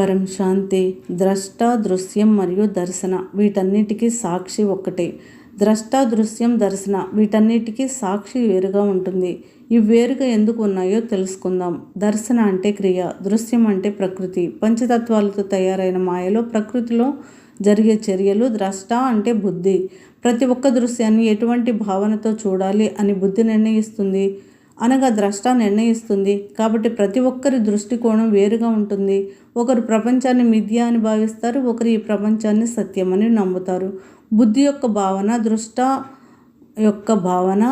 పరం శాంతి ద్రష్ట దృశ్యం మరియు దర్శన వీటన్నిటికీ సాక్షి ఒక్కటే. ద్రష్ట దృశ్యం దర్శన వీటన్నిటికీ సాక్షి వేరుగా ఉంటుంది. ఇవి వేరుగా ఎందుకు ఉన్నాయో తెలుసుకుందాం. దర్శన అంటే క్రియ దృశ్యం అంటే ప్రకృతి. పంచతత్వాలతో తయారైన మాయలో ప్రకృతిలో జరిగే చర్యలు ద్రష్ట అంటే బుద్ధి. ప్రతి ఒక్క దృశ్యాన్ని ఎటువంటి భావనతో చూడాలి అని బుద్ధి నిర్ణయిస్తుంది. అనగా ద్రష్ట నిర్ణయిస్తుంది. కాబట్టి ప్రతి ఒక్కరి దృష్టికోణం వేరుగా ఉంటుంది. ఒకరు ప్రపంచాన్ని మిథ్య అని భావిస్తారు ఒకరు ఈ ప్రపంచాన్ని సత్యమని నమ్ముతారు. బుద్ధి యొక్క భావన దృష్ట యొక్క భావన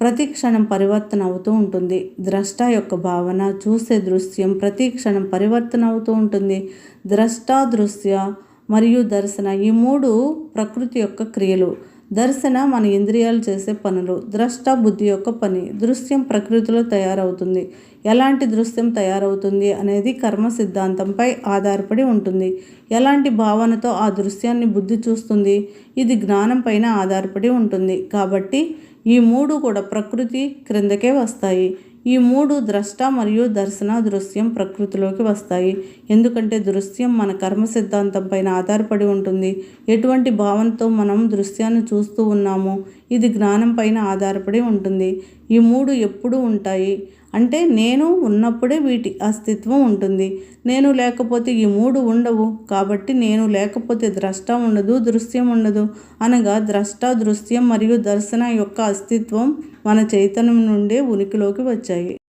ప్రతి క్షణం పరివర్తన అవుతూ ఉంటుంది. ద్రష్ట యొక్క భావన చూసే దృశ్యం ప్రతి క్షణం పరివర్తన అవుతూ ఉంటుంది. ద్రష్ట దృశ్య మరియు దర్శన ఈ మూడు ప్రకృతి యొక్క క్రియలు. దర్శన మన ఇంద్రియాలు చేసే పనులు ద్రష్ట బుద్ధి యొక్క పని దృశ్యం ప్రకృతిలో తయారవుతుంది. ఎలాంటి దృశ్యం తయారవుతుంది అనేది కర్మ సిద్ధాంతంపై ఆధారపడి ఉంటుంది. ఎలాంటి భావనతో ఆ దృశ్యాన్ని బుద్ధి చూస్తుంది? ఇది జ్ఞానం పైన ఆధారపడి ఉంటుంది. కాబట్టి ఈ మూడు కూడా ప్రకృతి క్రిందకే వస్తాయి. ఈ మూడు ద్రష్ట మరియు దర్శన దృశ్యం ప్రకృతిలోకి వస్తాయి. ఎందుకంటే దృశ్యం మన కర్మ సిద్ధాంతం పైన ఆధారపడి ఉంటుంది. ఎటువంటి భావంతో మనం దృశ్యాన్ని చూస్తూ ఉన్నామో ఇది జ్ఞానం పైన ఆధారపడి ఉంటుంది. ఈ మూడు ఎప్పుడూ ఉంటాయి? అంటే నేను ఉన్నప్పుడే వీటి అస్తిత్వం ఉంటుంది. నేను లేకపోతే ఈ మూడు ఉండవు. కాబట్టి నేను లేకపోతే ద్రష్ట ఉండదు దృశ్యం ఉండదు అనగా ద్రష్ట దృశ్యం మరియు దర్శన యొక్క అస్తిత్వం మన చైతన్యం నుండే ఉనికిలోకి వచ్చాయి.